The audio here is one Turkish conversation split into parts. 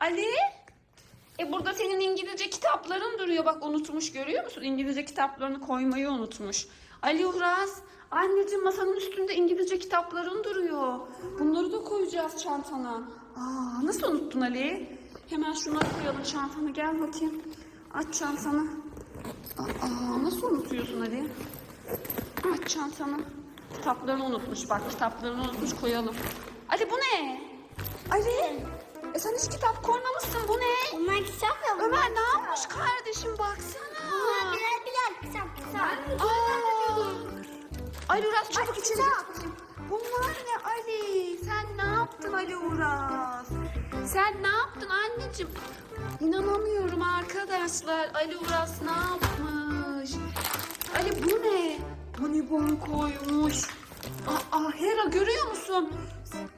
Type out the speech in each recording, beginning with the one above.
Ali? E burada senin İngilizce kitapların duruyor. Bak unutmuş görüyor musun? İngilizce kitaplarını koymayı unutmuş. Ali Uras. Anneciğim masanın üstünde İngilizce kitapların duruyor. Bunları da koyacağız çantana. Aa, nasıl unuttun Ali? Hemen şunları koyalım çantana. Gel bakayım. Aç çantanı. Aa, nasıl unutuyorsun Ali? Aç çantanı. Kitaplarını unutmuş. Bak kitaplarını unutmuş koyalım. Ali bu ne? Ali. E sen hiç kitap koymamışsın. Bu ne? Bunlar kitap ya. bunlar Ömer ne yapmış kardeşim baksana. Bunlar birer birer kitap kitap. Aa. Ali Uras çabuk içeri git. Bunlar ne Ali? Sen ne yaptın Ali Uras? Sen ne yaptın anneciğim? İnanamıyorum arkadaşlar. Ali Uras ne yapmış? Ali bu ne? Bonibon koymuş. Aa Hera görüyor musun?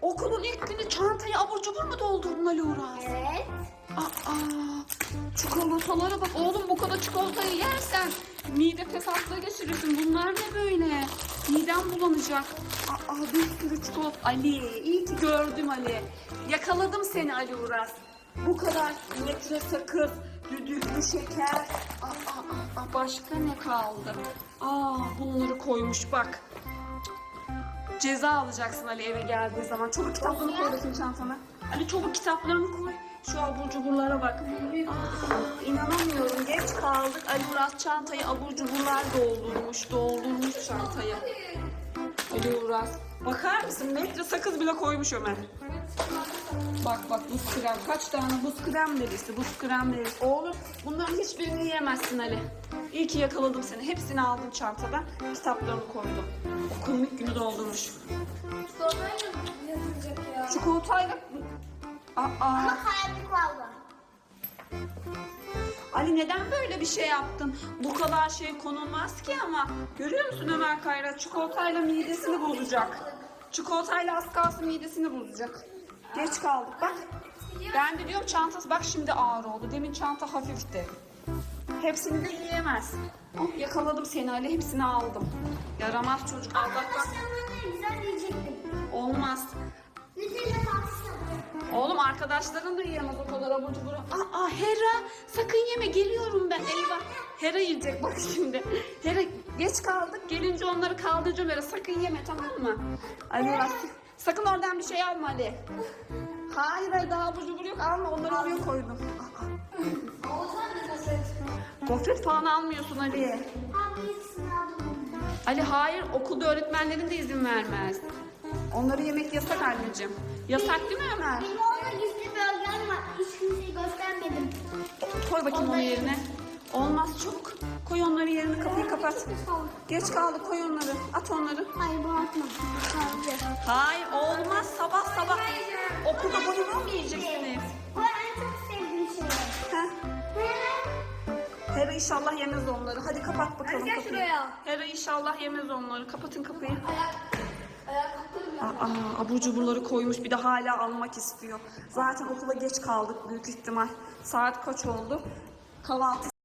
Okulun ilk günü çantayı abur cubur mu doldurdun Ali Uras? Evet. Aa, çikolatalara bak oğlum bu kadar çikolatayı yersen mide fesatlığı geçirirsin. Bunlar ne böyle? Midem bulanacak. Aa, bir sürü çikolata. Ali iyi ki gördüm Ali. Yakaladım seni Ali Uras. Bu kadar metre sakız, düdüklü şeker. Aa, aa, aa, başka ne kaldı? Aa bunları koymuş bak. Ceza alacaksın Ali eve geldiği zaman. Çabuk kitaplarını koy bakayım çantana. Ali çabuk kitaplarını koy. Şu abur cuburlara bak. Aa, inanamıyorum. Geç kaldık. Ali Uras çantayı abur cuburlar doldurmuş. Doldurmuş çantayı. Ali Uras. Bakar mısın? Metre sakız bile koymuş Ömer. Bak bak buz krem. Kaç tane buz krem delisi, buz krem delisi. Oğlum bunların hiçbirini yiyemezsin Ali. İyi ki yakaladım seni. Hepsini aldım çantadan. Kitaplarını koydum. Okulun ilk günü doldurmuş. Sonra yazılacak ya. Çikolatayla... Aa. Ali neden böyle bir şey yaptın? Bu kadar şey konulmaz ki ama. Görüyor musun Ömer Kayra? Çikolatayla midesini bozacak. Çikolatayla az kalsın midesini bozacak. Geç kaldık bak. Ben de diyorum çantası bak şimdi ağır oldu. Demin çanta hafifti. Hepsini de yiyemez. Oh, yakaladım seni Ali hepsini aldım. Yaramaz çocuk. Arkadaşlarımla güzel diyecektim. Olmaz. Nutella kalsın. Oğlum arkadaşların da yiyemez o kadar abur cubur. Aa Hera sakın yeme geliyorum ben eyvah. Hera yiyecek bak şimdi. Hera geç kaldık gelince onları kaldıracağım Hera sakın yeme tamam mı? Ali bak sakın oradan bir şey alma Ali. Hayır hayır daha abur cubur yok alma onları oraya koydum. Gofret falan almıyorsun Ali. Aldım. Ali hayır okulda öğretmenlerin de izin vermez. Onları yemek yasak anneciğim. Yasak değil mi Ömer? Benim orada gizli bölgem var. Hiç kimseye göstermedim. Koy bakayım onu yerine. Olmaz çok. Koy onları yerine kapıyı kapat. Geç kaldı koy onları. At onları. Hayır bu atma. Hayır olmaz sabah sabah. Okulda bonibon mu inşallah yemez onları. Hadi kapat bakalım Hadi gel kapıyı. şuraya. Hera inşallah yemez onları. Kapatın kapıyı. Ayak. Ayak kapatırım ya. Aa, abur cuburları koymuş bir de hala almak istiyor. Zaten okula geç kaldık büyük ihtimal. Saat kaç oldu? Kahvaltı